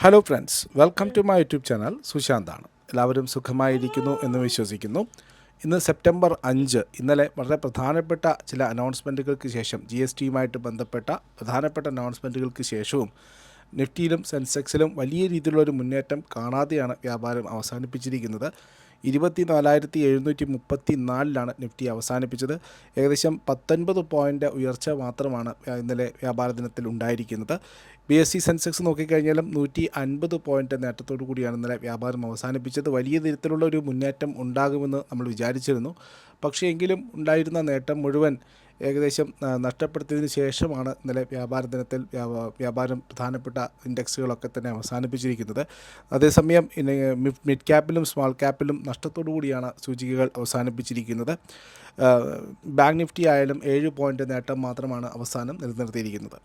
Hello friends welcome to my YouTube channel സുശാന്താണ് എല്ലാവരും സുഖമായിരിക്കുന്നു എന്ന് വിശ്വസിക്കുന്നു. ഇന്ന് സെപ്റ്റംബർ അഞ്ച്. ഇന്നലെ വളരെ പ്രധാനപ്പെട്ട ചില അനൗൺസ്മെന്റുകൾക്ക് ശേഷം ജി എസ് ടിയുമായിട്ട് ബന്ധപ്പെട്ട പ്രധാനപ്പെട്ട അനൗൺസ്മെന്റുകൾക്ക് ശേഷവും നിഫ്റ്റിയിലും സെൻസെക്സിലും വലിയ രീതിയിലുള്ള ഒരു മുന്നേറ്റം കാണാതെയാണ് വ്യാപാരം അവസാനിപ്പിച്ചിരിക്കുന്നത്. ഇരുപത്തി നാലായിരത്തി എഴുന്നൂറ്റി മുപ്പത്തി നാലിലാണ് നിഫ്റ്റി അവസാനിപ്പിച്ചത്. ഏകദേശം പത്തൊൻപത് പോയിന്റ് ഉയർച്ച മാത്രമാണ് ഇന്നലെ വ്യാപാര ദിനത്തിൽ ഉണ്ടായിരിക്കുന്നത്. ബി എസ് സി സെൻസെക്സ് നോക്കിക്കഴിഞ്ഞാലും നൂറ്റി അൻപത് പോയിന്റ് നേട്ടത്തോടു കൂടിയാണ് ഇന്നലെ വ്യാപാരം അവസാനിപ്പിച്ചത്. വലിയ തരത്തിലുള്ള ഒരു മുന്നേറ്റം ഉണ്ടാകുമെന്ന് നമ്മൾ വിചാരിച്ചിരുന്നു. പക്ഷേ എങ്കിലും ഉണ്ടായിരുന്ന നേട്ടം മുഴുവൻ ഏകദേശം നഷ്ടപ്പെടുത്തിയതിന് ശേഷമാണ് ഇന്നലെ വ്യാപാര ദിനത്തിൽ വ്യാപാരം പ്രധാനപ്പെട്ട ഇൻഡെക്സുകളൊക്കെ തന്നെ അവസാനിപ്പിച്ചിരിക്കുന്നത്. അതേസമയം മിഡ് ക്യാപ്പിലും സ്മോൾ ക്യാപ്പിലും നഷ്ടത്തോടു കൂടിയാണ് സൂചികകൾ അവസാനിപ്പിച്ചിരിക്കുന്നത്. ബാങ്ക് നിഫ്റ്റി ആയാലും ഏഴ് പോയിന്റ് നേട്ടം മാത്രമാണ് അവസാനം നിലനിർത്തിയിരിക്കുന്നത്.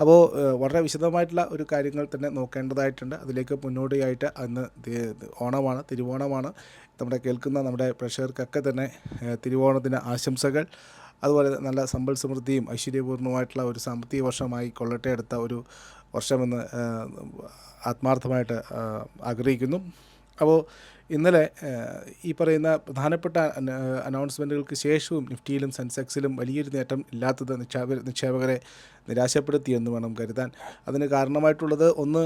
അപ്പോൾ വളരെ വിശദമായിട്ടുള്ള ഒരു കാര്യങ്ങൾ തന്നെ നോക്കേണ്ടതായിട്ടുണ്ട്. അതിലേക്ക് മുന്നോടിയായിട്ട് അന്ന് ഓണമാണ് തിരുവോണമാണ്. നമ്മുടെ കേൾക്കുന്ന നമ്മുടെ പ്രഷർക്കൊക്കെ തന്നെ തിരുവോണത്തിന് ആശംസകൾ. അതുപോലെ നല്ല സമ്പൽ സമൃദ്ധിയും ഐശ്വര്യപൂർണമായിട്ടുള്ള ഒരു സാമ്പത്തിക വർഷമായി കൊള്ളട്ടെ എടുത്ത ഒരു വർഷമെന്ന് ആത്മാർത്ഥമായിട്ട് ആഗ്രഹിക്കുന്നു. അപ്പോൾ ഇന്നലെ ഈ പറയുന്ന പ്രധാനപ്പെട്ട അനൗൺസ്മെന്റുകൾക്ക് ശേഷവും നിഫ്റ്റിയിലും സെൻസെക്സിലും വലിയൊരു നേട്ടം ഇല്ലാത്തത് നിക്ഷേപ നിക്ഷേപകരെ നിരാശപ്പെടുത്തിയെന്ന് വേണം കരുതാൻ. അതിന് കാരണമായിട്ടുള്ളത് ഒന്ന്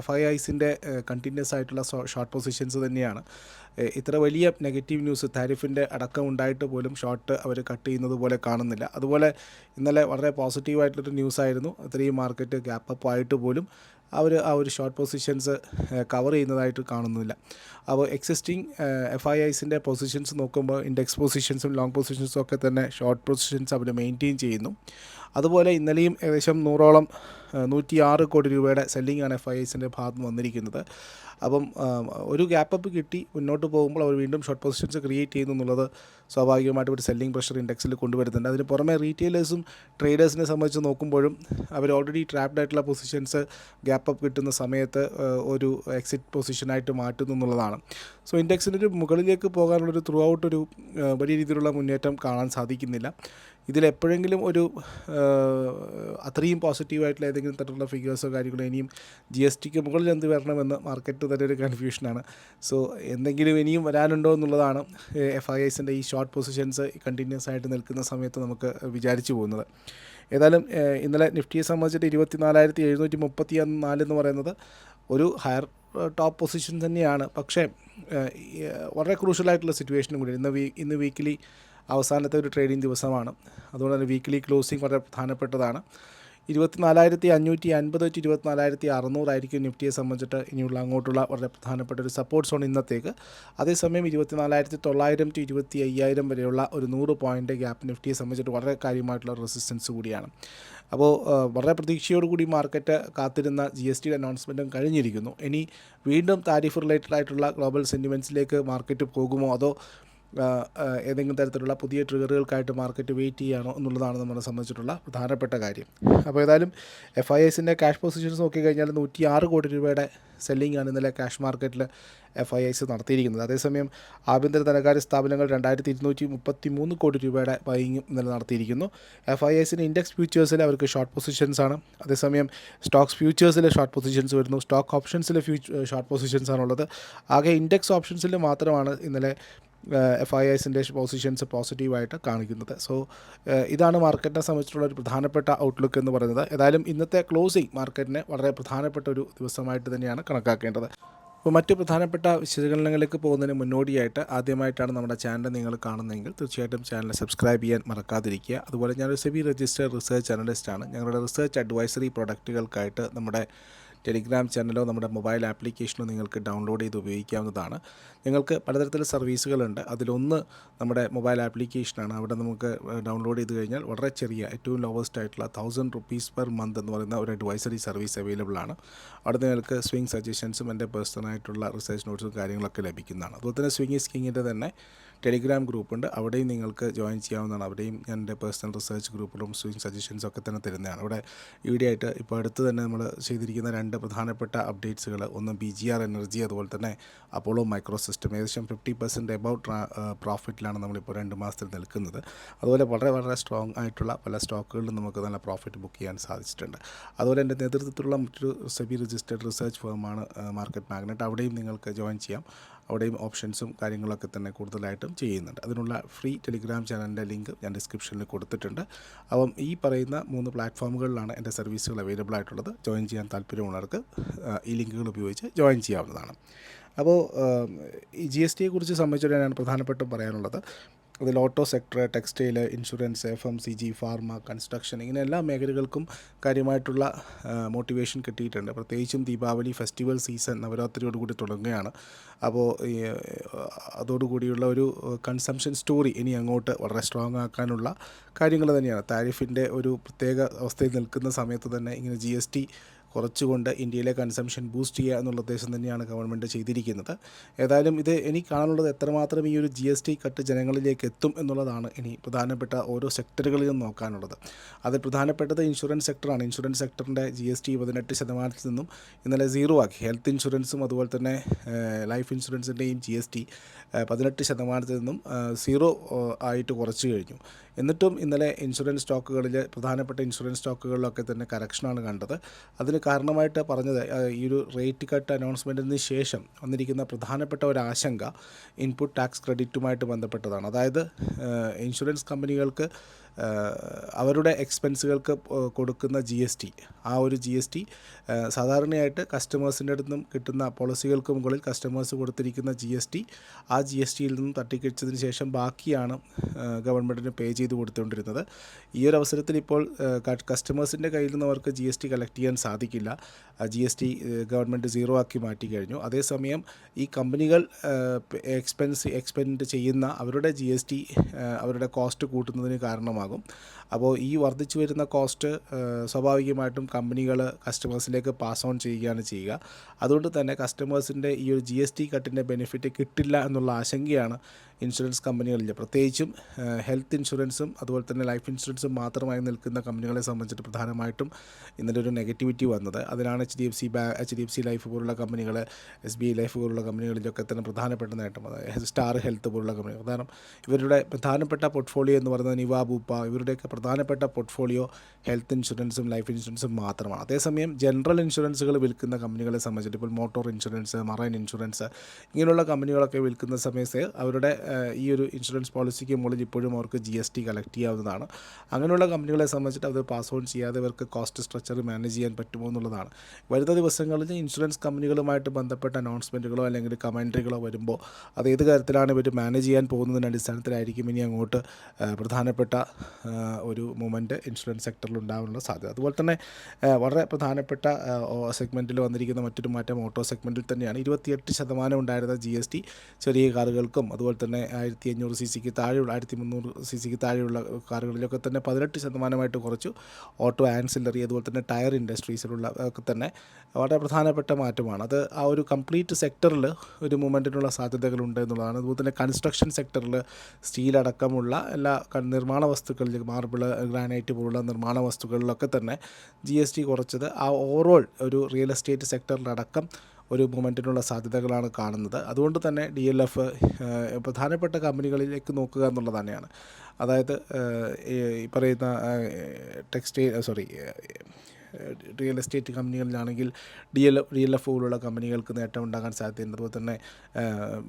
എഫ് ഐ ഐസിന്റെ കണ്ടിന്യൂസ് ആയിട്ടുള്ള ഷോർട്ട് പൊസിഷൻസ് തന്നെയാണ്. ഇത്ര വലിയ നെഗറ്റീവ് ന്യൂസ് താരിഫിന്റെ അടക്കം ഉണ്ടായിട്ട് പോലും ഷോർട്ട് അവർ കട്ട് ചെയ്യുന്നത് പോലെ കാണുന്നില്ല. അതുപോലെ ഇന്നലെ വളരെ പോസിറ്റീവായിട്ടുള്ളൊരു ന്യൂസായിരുന്നു. ഇത്രയും മാർക്കറ്റ് ഗ്യാപ്പ് അപ്പ് ആയിട്ട് പോലും അവർ ആ ഒരു ഷോർട്ട് പൊസിഷൻസ് കവർ ചെയ്യുന്നതായിട്ട് കാണുന്നില്ല. അപ്പോൾ എക്സിസ്റ്റിംഗ് എഫ് ഐ ഐസിന്റെ പൊസിഷൻസ് നോക്കുമ്പോൾ ഇൻഡെക്സ് പൊസിഷൻസും ലോങ് പൊസിഷൻസും ഒക്കെ തന്നെ ഷോർട്ട് പൊസിഷൻസ് അവർ മെയിന്റെയിൻ ചെയ്യുന്നു. അതുപോലെ ഇന്നലെയും ഏകദേശം നൂറോളം നൂറ്റി ആറ് കോടി രൂപയുടെ സെല്ലിംഗ് ആണ് എഫ് ഐ ഐസിന്റെ ഭാഗത്ത് വന്നിരിക്കുന്നത്. അപ്പം ഒരു ഗ്യാപ്പ് അപ്പ് കിട്ടി മുന്നോട്ട് പോകുമ്പോൾ അവർ വീണ്ടും ഷോർട്ട് പൊസിഷൻസ് ക്രിയേറ്റ് ചെയ്യുന്നു എന്നുള്ളത് സ്വാഭാവികമായിട്ടും ഒരു സെല്ലിംഗ് പ്രഷർ ഇൻഡെക്സിൽ കൊണ്ടുവരുന്നുണ്ട്. അതിന് പുറമെ റീറ്റെയിലേഴ്സും ട്രേഡേഴ്സിനെ സംബന്ധിച്ച് നോക്കുമ്പോഴും അവർ ഓൾറെഡി ട്രാപ്ഡ് ആയിട്ടുള്ള പൊസിഷൻസ് ഗ്യാപ്പ് അപ്പ് കിട്ടുന്ന സമയത്ത് ഒരു എക്സിറ്റ് പൊസിഷനായിട്ട് മാറ്റുന്നു എന്നുള്ളതാണ്. സോ ഇൻഡെക്സിന്റെ ഒരു മുകളിലേക്ക് പോകാനുള്ളൊരു ത്രൂ ഔട്ട് ഒരു വലിയ രീതിയിലുള്ള മുന്നേറ്റം കാണാൻ സാധിക്കുന്നില്ല. ഇതിൽ എപ്പോഴെങ്കിലും ഒരു അത്രയും പോസിറ്റീവായിട്ടുള്ള ഏതെങ്കിലും തരത്തിലുള്ള ഫിഗേഴ്സോ കാര്യങ്ങളോ ഇനിയും ജി എസ് ടിക്ക് മുകളിൽ എന്ത് വരണമെന്ന് മാർക്കറ്റ് തന്നെ ഒരു കൺഫ്യൂഷനാണ് സോ എന്തെങ്കിലും ഇനിയും വരാനുണ്ടോ എന്നുള്ളതാണ് എഫ് ഐ എസിന്റെ ഈ ഷോർട്ട് പൊസിഷൻസ് കണ്ടിന്യൂസ് ആയിട്ട് നിൽക്കുന്ന സമയത്ത് നമുക്ക് വിചാരിച്ചു പോകുന്നത്. ഏതായാലും ഇന്നലെ നിഫ്റ്റിയെ സംബന്ധിച്ചിട്ട് ഇരുപത്തിനാലായിരത്തി എഴുന്നൂറ്റി മുപ്പത്തി നാല് എന്ന് പറയുന്നത് ഒരു ഹയർ ടോപ്പ് പൊസിഷൻ തന്നെയാണ്. പക്ഷേ വളരെ ക്രൂഷ്യലായിട്ടുള്ള സിറ്റുവേഷനും കൂടി ഇന്ന് വീ ഇന്ന് വീക്കിലി അവസാനത്തെ ഒരു ട്രേഡിംഗ് ദിവസമാണ്. അതുകൊണ്ട് തന്നെ വീക്കിലി ക്ലോസിംഗ് വളരെ പ്രധാനപ്പെട്ടതാണ്. ഇരുപത്തിനാലായിരത്തി അഞ്ഞൂറ്റി അൻപത് ടു ഇരുപത്തിനാലായിരത്തി അറുന്നൂറായിരിക്കും നിഫ്റ്റിയെ സംബന്ധിച്ചിട്ട് ഇനിയുള്ള അങ്ങോട്ടുള്ള വളരെ പ്രധാനപ്പെട്ട ഒരു സപ്പോർട്ട് സോൺ ഇന്നത്തേക്ക്. അതേസമയം ഇരുപത്തിനാലായിരത്തി തൊള്ളായിരം ടു ഇരുപത്തി അയ്യായിരം വരെയുള്ള ഒരു നൂറ് പോയിന്റ് ഗ്യാപ്പ് നിഫ്റ്റിയെ സംബന്ധിച്ചിട്ട് വളരെ കാര്യമായിട്ടുള്ള റെസിസ്റ്റൻസ് കൂടിയാണ്. അപ്പോൾ വളരെ പ്രതീക്ഷയോടുകൂടി മാർക്കറ്റ് കാത്തിരുന്ന ജി എസ് ടിയുടെ അനൗൺസ്മെന്റും കഴിഞ്ഞിരിക്കുന്നു. ഇനി വീണ്ടും താരിഫ് റിലേറ്റഡ് ആയിട്ടുള്ള ഗ്ലോബൽ സെന്റിമെന്റ്സിലേക്ക് മാർക്കറ്റ് പോകുമോ? അതോ ഏതെങ്കിലും തരത്തിലുള്ള പുതിയ ട്രിഗറുകൾക്കായിട്ട് മാർക്കറ്റ് വെയിറ്റ് ചെയ്യുകയാണോ എന്നുള്ളതാണ് നമ്മളെ സംബന്ധിച്ചിട്ടുള്ള പ്രധാനപ്പെട്ട കാര്യം. അപ്പോൾ ഏതായാലും എഫ് ഐ എസിന്റെ ക്യാഷ് പൊസിഷൻസ് നോക്കിക്കഴിഞ്ഞാൽ നൂറ്റി ആറ് കോടി രൂപയുടെ സെല്ലിംഗ് ആണ് ഇന്നലെ ക്യാഷ് മാർക്കറ്റിൽ എഫ് ഐ എസ് നടത്തിയിരിക്കുന്നത്. അതേസമയം ആഭ്യന്തര ധനകാര്യ സ്ഥാപനങ്ങൾ രണ്ടായിരത്തി ഇരുന്നൂറ്റി മുപ്പത്തി മൂന്ന് കോടി രൂപയുടെ ബൈങ് ഇന്നലെ നടത്തിയിരിക്കുന്നു. എഫ് ഐ എസിന് ഇൻഡെക്സ് ഫ്യൂച്ചേഴ്സിൽ അവർക്ക് ഷോർട്ട് പൊസിഷൻസ് ആണ്. അതേസമയം സ്റ്റോക്സ് ഫ്യൂച്ചേഴ്സിൽ ഷോർട്ട് പൊസിഷൻസ് വരുന്നു. സ്റ്റോക്ക് ഓപ്ഷൻസിൽ ഫ്യൂ ഷോർട്ട് പൊസിഷൻസ് ആണുള്ളത്. ആകെ ഇൻഡെക്സ് ഓപ്ഷൻസിൽ മാത്രമാണ് ഇന്നലെ എഫ് ഐ എസിന്റെ പൊസിഷൻസ് പോസിറ്റീവായിട്ട് കാണിക്കുന്നത്. സോ ഇതാണ് മാർക്കറ്റിനെ സംബന്ധിച്ചുള്ള ഒരു പ്രധാനപ്പെട്ട ഔട്ട്ലുക്ക് എന്ന് പറയുന്നത്. ഏതായാലും ഇന്നത്തെ ക്ലോസിംഗ് മാർക്കറ്റിനെ വളരെ പ്രധാനപ്പെട്ട ഒരു ദിവസമായിട്ട് തന്നെയാണ് കണക്കാക്കേണ്ടത്. അപ്പോൾ മറ്റ് പ്രധാനപ്പെട്ട വിശകലനങ്ങളിലേക്ക് പോകുന്നതിന് മുന്നോടിയായിട്ട് ആദ്യമായിട്ടാണ് നമ്മുടെ ചാനൽ നിങ്ങൾ കാണുന്നതെങ്കിൽ തീർച്ചയായിട്ടും ചാനൽ സബ്സ്ക്രൈബ് ചെയ്യാൻ മറക്കാതിരിക്കുക. അതുപോലെ ഞാനൊരു സെബി രജിസ്റ്റേഡ് റിസർച്ച് അനലിസ്റ്റാണ് ഞങ്ങളുടെ റിസർച്ച് അഡ്വൈസറി പ്രൊഡക്റ്റുകൾക്കായിട്ട് നമ്മുടെ ടെലിഗ്രാം ചാനലോ നമ്മുടെ മൊബൈൽ ആപ്ലിക്കേഷനോ നിങ്ങൾക്ക് ഡൗൺലോഡ് ചെയ്ത് ഉപയോഗിക്കാവുന്നതാണ്. നിങ്ങൾക്ക് പലതരത്തിലുള്ള സർവീസുകളുണ്ട്. അതിലൊന്ന് നമ്മുടെ മൊബൈൽ ആപ്ലിക്കേഷനാണ്. അവിടെ നമുക്ക് ഡൗൺലോഡ് ചെയ്ത് കഴിഞ്ഞാൽ വളരെ ചെറിയ ഏറ്റവും ലോവസ്റ്റ് ആയിട്ടുള്ള തൗസൻഡ് റുപ്പീസ് പെർ മന്ത് എന്ന് പറയുന്ന ഒരു അഡ്വൈസറി സർവീസ് അവൈലബിൾ ആണ്. അവിടെ നിങ്ങൾക്ക് സ്വിംഗ് സജഷൻസും എന്റെ പേഴ്സണലായിട്ടുള്ള റിസർച്ച് നോട്ട്സും കാര്യങ്ങളൊക്കെ ലഭിക്കുന്നതാണ്. അതുപോലെ തന്നെ സ്വിംഗ് സ്കിങ്ങിന്റെ തന്നെ ടെലിഗ്രാം ഗ്രൂപ്പുണ്ട് അവിടെയും നിങ്ങൾക്ക് ജോയിൻ ചെയ്യാവുന്നതാണ്. അവിടെയും ഞാൻ എന്റെ പേഴ്സണൽ റിസർച്ച് ഗ്രൂപ്പിലും സ്വിംഗ് സജഷൻസ് ഒക്കെ തന്നെ തരുന്നതാണ്. അവിടെ ഈ ആയിട്ട് ഇപ്പോൾ അടുത്ത് തന്നെ നമ്മൾ ചെയ്തിരിക്കുന്ന രണ്ട് രണ്ട് പ്രധാനപ്പെട്ട അപ്ഡേറ്റ്സുകൾ ഒന്ന് ബി ജി ആർ എനർജി അതുപോലെ തന്നെ അപ്പോളോ മൈക്രോ സിസ്റ്റം ഏകദേശം ഫിഫ്റ്റി പെർസെന്റ് എബൌട്ട് പ്രോഫിറ്റിലാണ് നമ്മളിപ്പോൾ രണ്ട് മാസത്തിൽ നിൽക്കുന്നത്. അതുപോലെ വളരെ വളരെ സ്ട്രോങ് ആയിട്ടുള്ള പല സ്റ്റോക്കുകളിലും നമുക്ക് നല്ല പ്രോഫിറ്റ് ബുക്ക് ചെയ്യാൻ സാധിച്ചിട്ടുണ്ട്. അതുപോലെ എന്റെ നേതൃത്വത്തിലുള്ള മറ്റൊരു സെബി രജിസ്റ്റേഡ് റിസർച്ച് ഫേമാണ് മാർക്കറ്റ് മാഗ്നറ്റ് അവിടെയും നിങ്ങൾക്ക് ജോയിൻ ചെയ്യാം. അവിടെയും ഓപ്ഷൻസും കാര്യങ്ങളൊക്കെ തന്നെ കൂടുതലായിട്ടും ചെയ്യുന്നുണ്ട്. അതിനുള്ള ഫ്രീ ടെലിഗ്രാം ചാനലിന്റെ ലിങ്ക് ഞാൻ ഡിസ്ക്രിപ്ഷനിൽ കൊടുത്തിട്ടുണ്ട്. അപ്പം ഈ പറയുന്ന മൂന്ന് പ്ലാറ്റ്ഫോമുകളിലാണ് എന്റെ സർവീസുകൾ അവൈലബിൾ ആയിട്ടുള്ളത്. ജോയിൻ ചെയ്യാൻ താല്പര്യമുള്ളവർക്ക് ഈ ലിങ്കുകൾ ഉപയോഗിച്ച് ജോയിൻ ചെയ്യാവുന്നതാണ്. അപ്പോൾ ഈ ജി എസ് ടിയെക്കുറിച്ച് കുറിച്ച് ഞാൻ പ്രധാനപ്പെട്ടും പറയാനുള്ളത്. അതിൽ auto sector textile insurance F M C G pharma construction ഇങ്ങനെ എല്ലാ മേഖലകൾക്കും കാര്യമായിട്ടുള്ള മോട്ടിവേഷൻ കിട്ടിയിട്ടുണ്ട്. പ്രത്യേകിച്ചും ദീപാവലി ഫെസ്റ്റിവൽ സീസൺ നവരാത്രിയോടുകൂടി തുടങ്ങുകയാണ്. അപ്പോൾ അതോടുകൂടിയുള്ള ഒരു കൺസംഷൻ സ്റ്റോറി ഇനി അങ്ങോട്ട് വളരെ സ്ട്രോങ് ആക്കാനുള്ള കാര്യങ്ങൾ തന്നെയാണ്. താരിഫിന്റെ ഒരു പ്രത്യേക അവസ്ഥയിൽ നിൽക്കുന്ന സമയത്ത് തന്നെ ഇങ്ങനെ ജി കുറച്ചുകൊണ്ട് ഇന്ത്യയിലെ കൺസംഷൻ ബൂസ്റ്റ് ചെയ്യുക എന്നുള്ള ഉദ്ദേശം തന്നെയാണ് ഗവൺമെന്റ് ചെയ്തിരിക്കുന്നത്. ഏതായാലും ഇത് ഇനി കാണാനുള്ളത് എത്രമാത്രം ഈ ഒരു ജി എസ് ടി കട്ട് ജനങ്ങളിലേക്ക് എത്തും എന്നുള്ളതാണ് ഇനി പ്രധാനപ്പെട്ട ഓരോ സെക്ടറുകളിലും നോക്കാനുള്ളത്. അതിൽ പ്രധാനപ്പെട്ടത് ഇൻഷുറൻസ് സെക്ടറാണ് ഇൻഷുറൻസ് സെക്ടറിന്റെ ജി എസ് ടി പതിനെട്ട് ശതമാനത്തിൽ നിന്നും ഇന്നലെ സീറോ ആക്കി. ഹെൽത്ത് ഇൻഷുറൻസും അതുപോലെ തന്നെ ലൈഫ് ഇൻഷുറൻസിന്റെയും ജി എസ് ടി പതിനെട്ട് ശതമാനത്തിൽ നിന്നും സീറോ ആയിട്ട് കുറച്ച് കഴിഞ്ഞു. എന്നിട്ടും ഇന്നലെ ഇൻഷുറൻസ് സ്റ്റോക്കുകളിൽ പ്രധാനപ്പെട്ട ഇൻഷുറൻസ് സ്റ്റോക്കുകളിലൊക്കെ തന്നെ കറക്ഷനാണ് കണ്ടത്. അതിന് കാരണമായിട്ട് പറഞ്ഞത് ഈ ഒരു റേറ്റ് കട്ട് അനൗൺസ്മെന്റിന് ശേഷം വന്നിരിക്കുന്ന പ്രധാനപ്പെട്ട ഒരു ആശങ്ക ഇൻപുട്ട് ടാക്സ് ക്രെഡിറ്റുമായിട്ട് ബന്ധപ്പെട്ടതാണ്. അതായത് ഇൻഷുറൻസ് കമ്പനികൾക്ക് അവരുടെ എക്സ്പെൻസുകൾക്ക് കൊടുക്കുന്ന ജി എസ് ടി ആ ഒരു ജി എസ് ടി സാധാരണയായിട്ട് കസ്റ്റമേഴ്സിന്റെ അടുത്തും കിട്ടുന്ന പോളിസികൾക്ക് മുകളിൽ കസ്റ്റമേഴ്സ് കൊടുത്തിരിക്കുന്ന ജി എസ് ടി ആ ജി എസ് ടിയിൽ നിന്നും തട്ടിക്കഴിച്ചതിന് ശേഷം ബാക്കിയാണ് ഗവൺമെന്റിന് പേ ചെയ്ത് കൊടുത്തുകൊണ്ടിരുന്നത്. ഈ ഒരു അവസരത്തിൽ ഇപ്പോൾ കസ്റ്റമേഴ്സിന്റെ കയ്യിൽ നിന്ന് അവർക്ക് ജി എസ് ടി കളക്ട് ചെയ്യാൻ സാധിക്കില്ല. G S T government zero ആക്കി മാറ്റി കഴിഞ്ഞു. അതേസമയം ഈ കമ്പനികൾ എക്സ്പെൻസ് എക്സ്പെൻഡ് ചെയ്യുന്ന അവരുടെ ജി എസ് ടി അവരുടെ കോസ്റ്റ് കൂട്ടുന്നതിന് കാരണമാകും. അപ്പോൾ ഈ വർദ്ധിച്ചു വരുന്ന കോസ്റ്റ് സ്വാഭാവികമായിട്ടും കമ്പനികൾ കസ്റ്റമേഴ്സിലേക്ക് പാസ് ഓൺ ചെയ്യുകയാണ് ചെയ്യുക. അതുകൊണ്ട് തന്നെ കസ്റ്റമേഴ്സിന്റെ ഈ ഒരു ജി എസ് ടി കട്ടിന്റെ ബെനിഫിറ്റ് കിട്ടില്ല എന്നുള്ള ആശങ്കയാണ് ഇൻഷുറൻസ് കമ്പനികളിൽ പ്രത്യേകിച്ചും ഹെൽത്ത് ഇൻഷുറൻസും അതുപോലെ തന്നെ ലൈഫ് ഇൻഷുറൻസും മാത്രമായി നിൽക്കുന്ന കമ്പനികളെ സംബന്ധിച്ചിട്ട് പ്രധാനമായിട്ടും ഇന്നലെ ഒരു നെഗറ്റിവിറ്റി വന്നത്. അതിനാണ് എച്ച് ഡി എഫ് സി ബാ H D F C life പോലുള്ള കമ്പനികൾ എസ് ബി ഐ ലൈഫ് പോലുള്ള കമ്പനികളിലൊക്കെ തന്നെ പ്രധാനപ്പെട്ട നേട്ടം. സ്റ്റാർ ഹെൽത്ത് പോലുള്ള കമ്പനികൾ. കാരണം ഇവരുടെ പ്രധാനപ്പെട്ട പോർട്ട്ഫോളിയോ എന്ന് പറയുന്നത് നിവാ ബൂപ്പ ഇവരുടെയൊക്കെ പ്രധാനപ്പെട്ട പോർട്ട്ഫോളിയോ ഹെൽത്ത് ഇൻഷുറൻസും ലൈഫ് ഇൻഷുറൻസും മാത്രമാണ്. അതേസമയം ജനറൽ ഇൻഷുറൻസുകൾ വിൽക്കുന്ന കമ്പനികളെ സംബന്ധിച്ചിട്ട് ഇപ്പോൾ മോട്ടോർ ഇൻഷുറൻസ് മറൈൻ ഇൻഷുറൻസ് ഇങ്ങനെയുള്ള കമ്പനികളൊക്കെ വിൽക്കുന്ന സമയത്ത് അവരുടെ ഈ ഒരു ഇൻഷുറൻസ് പോളിസിക്ക് മുകളിൽ ഇപ്പോഴും അവർക്ക് ജി എസ് ടി കളക്ട് ചെയ്യാവുന്നതാണ്. അങ്ങനെയുള്ള കമ്പനികളെ സംബന്ധിച്ചിട്ട് അത് പാസ് ഓൺ ചെയ്യാതെ ഇവർക്ക് കോസ്റ്റ് സ്ട്രക്ചർ മാനേജ് ചെയ്യാൻ പറ്റുമോ എന്നുള്ളതാണ്. വരുന്ന ദിവസങ്ങളിൽ ഇൻഷുറൻസ് കമ്പനികളുമായിട്ട് ബന്ധപ്പെട്ട അനൗൺസ്മെന്റുകളോ അല്ലെങ്കിൽ കമൻട്രികളോ വരുമ്പോൾ അത് ഏത് കാര്യത്തിലാണ് ഇവർ മാനേജ് ചെയ്യാൻ പോകുന്നതിന്റെ അടിസ്ഥാനത്തിലായിരിക്കും ഇനി അങ്ങോട്ട് പ്രധാനപ്പെട്ട ഒരു മൂമെന്റ് ഇൻഷുറൻസ് സെക്ടറിൽ ഉണ്ടാകാനുള്ള സാധ്യത. അതുപോലെ തന്നെ വളരെ പ്രധാനപ്പെട്ട സെഗ്മെന്റിൽ വന്നിരിക്കുന്ന മറ്റൊരു മാറ്റം ഓട്ടോ സെഗ്മെന്റിൽ തന്നെയാണ്. ഇരുപത്തിയെട്ട് ശതമാനം ഉണ്ടായിരുന്ന ജി എസ് ടി ചെറിയ കാറുകൾക്കും അതുപോലെ തന്നെ ആയിരത്തി അഞ്ഞൂറ് സി സിക്ക് താഴെയുള്ള ആയിരത്തി മുന്നൂറ് സി സിക്ക് താഴെയുള്ള കാറുകളിലൊക്കെ തന്നെ പതിനെട്ട് ശതമാനമായിട്ട് കുറച്ചു. ഓട്ടോ ആൻസിലറി അതുപോലെ തന്നെ ടയർ ഇൻഡസ്ട്രീസിലുള്ള ഒക്കെ തന്നെ വളരെ പ്രധാനപ്പെട്ട മാറ്റമാണ്. അത് ആ ഒരു കംപ്ലീറ്റ് സെക്ടറിൽ ഒരു മൂവ്മെന്റിനുള്ള സാധ്യതകളുണ്ട് എന്നുള്ളതാണ്. അതുപോലെ തന്നെ കൺസ്ട്രക്ഷൻ സെക്ടറിൽ സ്റ്റീൽ അടക്കമുള്ള എല്ലാ നിർമ്മാണ നിർമ്മാണ വസ്തുക്കളിൽ മാർബിൾ ഗ്രാനൈറ്റ് പോലുള്ള നിർമ്മാണ വസ്തുക്കളിലൊക്കെ തന്നെ ജി എസ് ടി കുറച്ചത് ആ ഓവറോൾ ഒരു റിയൽ എസ്റ്റേറ്റ് സെക്ടറിലടക്കം ഒരു മൂമെന്റിനുള്ള സാധ്യതകളാണ് കാണുന്നത്. അതുകൊണ്ട് തന്നെ ഡി എൽ എഫ് പ്രധാനപ്പെട്ട കമ്പനികളിലേക്ക് നോക്കുക എന്നുള്ളത് തന്നെയാണ്. അതായത് ഈ പറയുന്ന textile sorry real estate കമ്പനികളിലാണെങ്കിൽ D L D L F പോലുള്ള കമ്പനികൾക്ക് നേട്ടം ഉണ്ടാകാൻ സാധ്യതയുണ്ട്. അതുപോലെ തന്നെ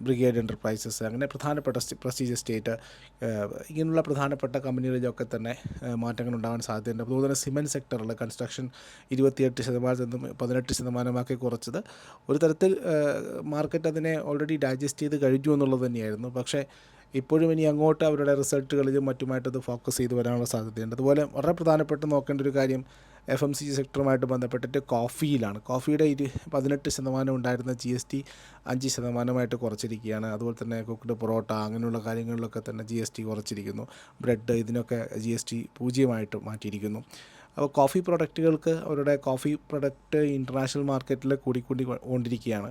ബ്രിഗേഡ് എന്റർപ്രൈസസ് അങ്ങനെ പ്രധാനപ്പെട്ട പ്രസ്റ്റീജ് എസ്റ്റേറ്റ് ഇങ്ങനെയുള്ള പ്രധാനപ്പെട്ട കമ്പനികളിലൊക്കെ തന്നെ മാറ്റങ്ങൾ ഉണ്ടാകാൻ സാധ്യതയുണ്ട്. അതുപോലെ തന്നെ സിമെന്റ് സെക്ടറിൽ കൺസ്ട്രക്ഷൻ ഇരുപത്തിയെട്ട് ശതമാനത്തിൽ നിന്നും പതിനെട്ട് ശതമാനമാക്കി കുറച്ചത് ഒരു തരത്തിൽ മാർക്കറ്റ് അതിനെ ഓൾറെഡി ഡൈജസ്റ്റ് ചെയ്ത് കഴിഞ്ഞു എന്നുള്ളത് തന്നെയായിരുന്നു. പക്ഷേ ഇപ്പോഴും ഇനി അങ്ങോട്ട് അവരുടെ റിസൾട്ടുകളിലും മറ്റുമായിട്ട് അത് ഫോക്കസ് ചെയ്ത് വരാനുള്ള സാധ്യതയുണ്ട്. അതുപോലെ വളരെ പ്രധാനപ്പെട്ട് നോക്കേണ്ട ഒരു കാര്യം എഫ് എം സി ജി സെക്ടറുമായിട്ട് ബന്ധപ്പെട്ടിട്ട് കോഫിയിലാണ്. കോഫിയുടെ ഇരു പതിനെട്ട് ശതമാനം ഉണ്ടായിരുന്ന ജി എസ് ടി അഞ്ച് ശതമാനമായിട്ട് കുറച്ചിരിക്കുകയാണ്. അതുപോലെ തന്നെ കുക്ക്ഡ് പൊറോട്ട അങ്ങനെയുള്ള കാര്യങ്ങളിലൊക്കെ തന്നെ ജി എസ് ടി കുറച്ചിരിക്കുന്നു. ബ്രെഡ് ഇതിനൊക്കെ ജി എസ് ടി പൂജ്യമായിട്ട് മാറ്റിയിരിക്കുന്നു. അപ്പോൾ കോഫി പ്രൊഡക്റ്റുകൾക്ക് അവരുടെ കോഫി പ്രൊഡക്റ്റ് ഇന്റർനാഷണൽ മാർക്കറ്റിൽ കൂടിക്കൂടി കൊണ്ടിരിക്കുകയാണ്.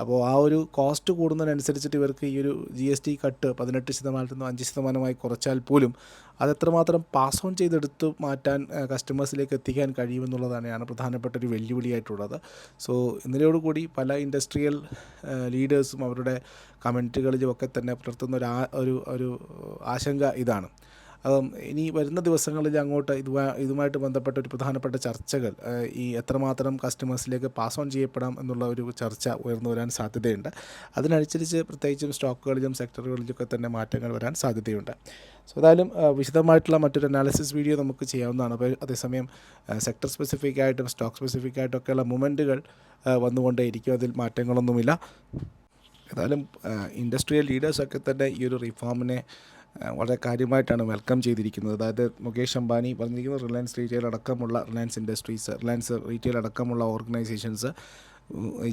അപ്പോൾ ആ ഒരു കോസ്റ്റ് കൂടുന്നതിനനുസരിച്ചിട്ട് ഇവർക്ക് ഈ ഒരു ജി എസ് ടി കട്ട് പതിനെട്ട് ശതമാനത്തിൽ നിന്ന് അഞ്ച് ശതമാനമായി കുറച്ചാൽ പോലും അത് എത്രമാത്രം പാസ് ഓൺ ചെയ്തെടുത്ത് മാറ്റാൻ കസ്റ്റമേഴ്സിലേക്ക് എത്തിക്കാൻ കഴിയുമെന്നുള്ളത് തന്നെയാണ് പ്രധാനപ്പെട്ട ഒരു വെല്ലുവിളിയായിട്ടുള്ളത്. സോ ഇന്നലെയോടുകൂടി പല ഇൻഡസ്ട്രിയൽ ലീഡേഴ്സും അവരുടെ കമന്റുകളിലും ഒക്കെ തന്നെ പുലർത്തുന്ന ഒരു ഒരു ഒരു ആശങ്ക ഇതാണ്. ഇനി വരുന്ന ദിവസങ്ങളിൽ അങ്ങോട്ട് ഇതുമായി ഇതുമായിട്ട് ബന്ധപ്പെട്ട ഒരു പ്രധാനപ്പെട്ട ചർച്ചകൾ ഈ എത്രമാത്രം കസ്റ്റമേഴ്സിലേക്ക് പാസ് ഓൺ ചെയ്യപ്പെടാം എന്നുള്ള ഒരു ചർച്ച ഉയർന്നു വരാൻ സാധ്യതയുണ്ട്. അതിനനുസരിച്ച് പ്രത്യേകിച്ചും സ്റ്റോക്കുകളിലും സെക്ടറുകളിലൊക്കെ തന്നെ മാറ്റങ്ങൾ വരാൻ സാധ്യതയുണ്ട്. സോ ഏതായാലും വിശദമായിട്ടുള്ള മറ്റൊരു അനാലിസിസ് വീഡിയോ നമുക്ക് ചെയ്യാവുന്നതാണ്. അപ്പോൾ അതേസമയം സെക്ടർ സ്പെസിഫിക് ആയിട്ടും സ്റ്റോക്ക് സ്പെസിഫിക് ആയിട്ടൊക്കെയുള്ള മൂമെന്റുകൾ വന്നുകൊണ്ടേയിരിക്കും. അതിൽ മാറ്റങ്ങളൊന്നുമില്ല. ഏതായാലും ഇൻഡസ്ട്രിയൽ ലീഡേഴ്സൊക്കെ തന്നെ ഈ ഒരു റിഫോമിനെ വളരെ കാര്യമായിട്ടാണ് വെൽക്കം ചെയ്തിരിക്കുന്നത്. അതായത് മുകേഷ് അംബാനി പറഞ്ഞിരിക്കുന്നത് റിലയൻസ് റീറ്റെയിൽ അടക്കമുള്ള റിലയൻസ് ഇൻഡസ്ട്രീസ് റിലയൻസ് റീറ്റെയിൽ അടക്കമുള്ള ഓർഗനൈസേഷൻസ്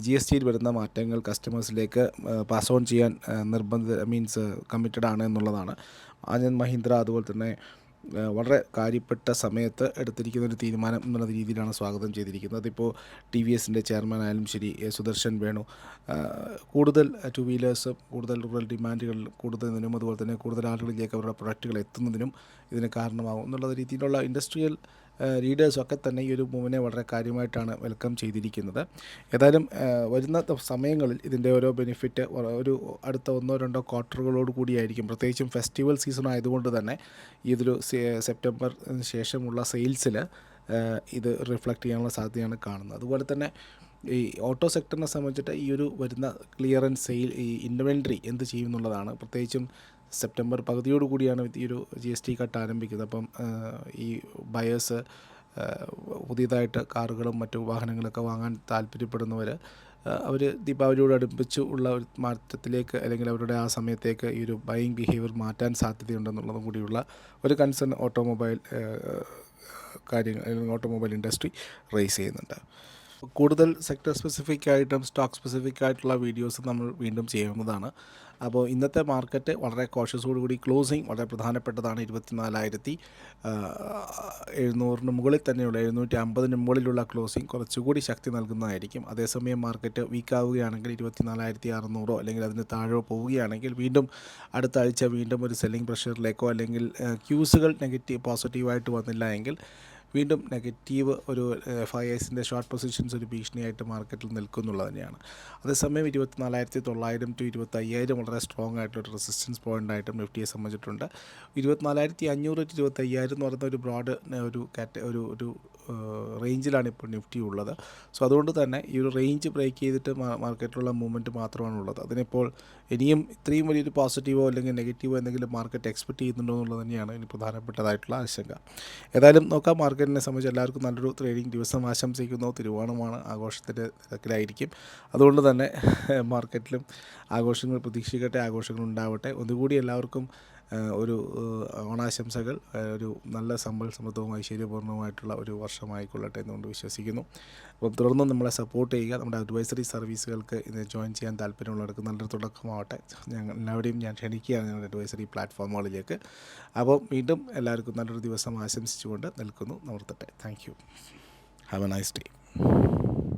ജി എസ് ടിയിൽ വരുന്ന മാറ്റങ്ങൾ കസ്റ്റമേഴ്സിലേക്ക് പാസ് ഓൺ ചെയ്യാൻ നിർബന്ധ മീൻസ് കമ്മിറ്റഡ് ആണ് എന്നുള്ളതാണ്. ആനന്ദ് മഹീന്ദ്ര അതുപോലെ തന്നെ വളരെ കാര്യപ്പെട്ട സമയത്ത് എടുത്തിരിക്കുന്ന ഒരു തീരുമാനം എന്നുള്ള രീതിയിലാണ് സ്വാഗതം ചെയ്തിരിക്കുന്നത്. അതിപ്പോൾ ടി വി എസിന്റെ ചെയർമാൻ ആയാലും ശരി സുദർശൻ വേണു. കൂടുതൽ ടു വീലേഴ്സ് കൂടുതൽ റൂറൽ ഡിമാൻഡുകൾ കൂടുന്നതിനും അതുപോലെ തന്നെ കൂടുതൽ ആളുകളിലേക്ക് അവരുടെ പ്രൊഡക്റ്റുകൾ എത്തുന്നതിനും ഇതിന് കാരണമാകും എന്നുള്ള രീതിയിലുള്ള ഇൻഡസ്ട്രിയൽ ലീഡേഴ്സും ഒക്കെ തന്നെ ഈ ഒരു മൂവിനെ വളരെ കാര്യമായിട്ടാണ് വെൽക്കം ചെയ്തിരിക്കുന്നത്. ഏതായാലും വരുന്ന സമയങ്ങളിൽ ഇതിന്റെ ഓരോ ബെനിഫിറ്റ് ഒരു അടുത്ത ഒന്നോ രണ്ടോ ക്വാർട്ടറുകളോട് കൂടിയായിരിക്കും. പ്രത്യേകിച്ചും ഫെസ്റ്റിവൽ സീസൺ ആയതുകൊണ്ട് തന്നെ ഇതൊരു സെപ്റ്റംബർ ശേഷമുള്ള സെയിൽസിൽ ഇത് റിഫ്ലക്റ്റ് ചെയ്യാനുള്ള സാധ്യതയാണ് കാണുന്നത്. അതുപോലെ തന്നെ ഈ ഓട്ടോ സെക്ടറിനെ സംബന്ധിച്ചിട്ട് ഈ ഒരു വരുന്ന ക്ലിയറൻസ് സെയിൽ ഈ ഇൻവെൻട്രി എന്ത് ചെയ്യും എന്നുള്ളതാണ്. പ്രത്യേകിച്ചും സെപ്റ്റംബർ പകുതിയോടുകൂടിയാണ് ഈ ഒരു ജി എസ് ടി കട്ട് ആരംഭിക്കുന്നത്. അപ്പം ഈ ബയേഴ്സ് പുതിയതായിട്ട് കാറുകളും മറ്റു വാഹനങ്ങളൊക്കെ വാങ്ങാൻ താല്പര്യപ്പെടുന്നവർ അവർ ദീപാവലിയോട് അടുപ്പിച്ച് ഉള്ള ഒരു മാറ്റത്തിലേക്ക് അല്ലെങ്കിൽ അവരുടെ ആ സമയത്തേക്ക് ഈ ഒരു ബൈയിങ് ബിഹേവിയർ മാറ്റാൻ സാധ്യതയുണ്ടെന്നുള്ളതും കൂടിയുള്ള ഒരു കൺസേൺ ഓട്ടോമൊബൈൽ കാര്യങ്ങൾ അല്ലെങ്കിൽ ഓട്ടോമൊബൈൽ ഇൻഡസ്ട്രി റേസ് ചെയ്യുന്നുണ്ട്. കൂടുതൽ സെക്ടർ സ്പെസിഫിക് ആയിട്ടും സ്റ്റോക്ക് സ്പെസിഫിക് ആയിട്ടുള്ള വീഡിയോസ് നമ്മൾ വീണ്ടും ചെയ്യുന്നതാണ്. അപ്പോൾ ഇന്നത്തെ മാർക്കറ്റ് വളരെ കോഷ്യസോടു കൂടി ക്ലോസിങ് വളരെ പ്രധാനപ്പെട്ടതാണ് ഇരുപത്തിനാലായിരത്തി എഴുന്നൂറിന് മുകളിൽ തന്നെയുള്ള എഴുന്നൂറ്റി അമ്പതിന് മുകളിലുള്ള ക്ലോസിങ് കുറച്ചുകൂടി ശക്തി നൽകുന്നതായിരിക്കും. അതേസമയം മാർക്കറ്റ് വീക്കാവുകയാണെങ്കിൽ ഇരുപത്തിനാലായിരത്തി അറുന്നൂറോ അല്ലെങ്കിൽ അതിന് താഴെ പോവുകയാണെങ്കിൽ വീണ്ടും അടുത്ത ആഴ്ച വീണ്ടും ഒരു സെല്ലിംഗ് പ്രഷറിലേക്കോ അല്ലെങ്കിൽ ക്യൂസുകൾ നെഗറ്റീവ് പോസിറ്റീവായിട്ട് വന്നില്ല എങ്കിൽ വീണ്ടും നെഗറ്റീവ് ഒരു എഫ് ഐ എസിന്റെ ഷോർട്ട് പൊസിഷൻസ് ഒരു ഭീഷണിയായിട്ട് മാർക്കറ്റിൽ നിൽക്കുന്നുള്ളത് തന്നെയാണ്. അതേസമയം ഇരുപത്തിനാലായിരത്തി തൊള്ളായിരം ടു ഇരുപത്തി അയ്യായിരം വളരെ സ്ട്രോങ് ആയിട്ടൊരു റെസിസ്റ്റൻസ് പോയിന്റ് ആയിട്ടും നിഫ്റ്റിയെ സംബന്ധിച്ചിട്ടുണ്ട്. ഇരുപത്തിനാലായിരത്തി അഞ്ഞൂറ് ടു ഇരുപത്തി അയ്യായിരം എന്ന് പറയുന്ന ഒരു ബ്രോഡ് ഒരു കാറ്റ ഒരു ഒരു റേഞ്ചിലാണ് ഇപ്പോൾ നിഫ്റ്റി ഉള്ളത്. സോ അതുകൊണ്ട് തന്നെ ഈ ഒരു റേഞ്ച് ബ്രേക്ക് ചെയ്തിട്ട് മാർക്കറ്റിലുള്ള മൂവ്മെന്റ് മാത്രമാണ് ഉള്ളത്. അതിനിപ്പോൾ ഇനിയും ഇത്രയും വലിയൊരു പോസിറ്റീവോ അല്ലെങ്കിൽ നെഗറ്റീവോ എന്തെങ്കിലും മാർക്കറ്റ് എക്സ്പെക്ട് ചെയ്യുന്നുണ്ടോ എന്നുള്ളത് തന്നെയാണ് ഇനി പ്രധാനപ്പെട്ടതായിട്ടുള്ള ആശങ്ക. ഏതായാലും നോക്കാം മാർക്കറ്റിനെ സംബന്ധിച്ച് എല്ലാവർക്കും നല്ലൊരു ട്രേഡിംഗ് ദിവസം ആശംസിക്കുന്നു. തിരുവോണമാണ് ആഘോഷത്തിന്റെ തിരക്കിലായിരിക്കും. അതുകൊണ്ട് തന്നെ മാർക്കറ്റിലും ആഘോഷങ്ങൾ പ്രതീക്ഷിക്കട്ടെ ആഘോഷങ്ങൾ ഉണ്ടാവട്ടെ. ഒന്നുകൂടി എല്ലാവർക്കും ഒരു ഓണാശംസകൾ ഒരു നല്ല സമ്പൽ സമൃദ്ധവും ഐശ്വര്യപൂർണവുമായിട്ടുള്ള ഒരു വർഷമായിക്കൊള്ളട്ടെ എന്നുകൊണ്ട് വിശ്വസിക്കുന്നു. അപ്പം തുടർന്നും നമ്മളെ സപ്പോർട്ട് ചെയ്യുക. നമ്മുടെ അഡ്വൈസറി സർവീസുകൾക്ക് ഇത് ജോയിൻ ചെയ്യാൻ താല്പര്യമുള്ളവർക്ക് നല്ലൊരു തുടക്കമാവട്ടെ. ഞങ്ങൾ എല്ലാവരെയും ഞാൻ ക്ഷണിക്കുകയാണ് ഞങ്ങളുടെ അഡ്വൈസറി പ്ലാറ്റ്ഫോമുകളിലേക്ക് അപ്പോൾ വീണ്ടും എല്ലാവർക്കും നല്ലൊരു ദിവസം ആശംസിച്ചുകൊണ്ട് നിൽക്കുന്നു. നിർത്തട്ടെ thank you have a nice day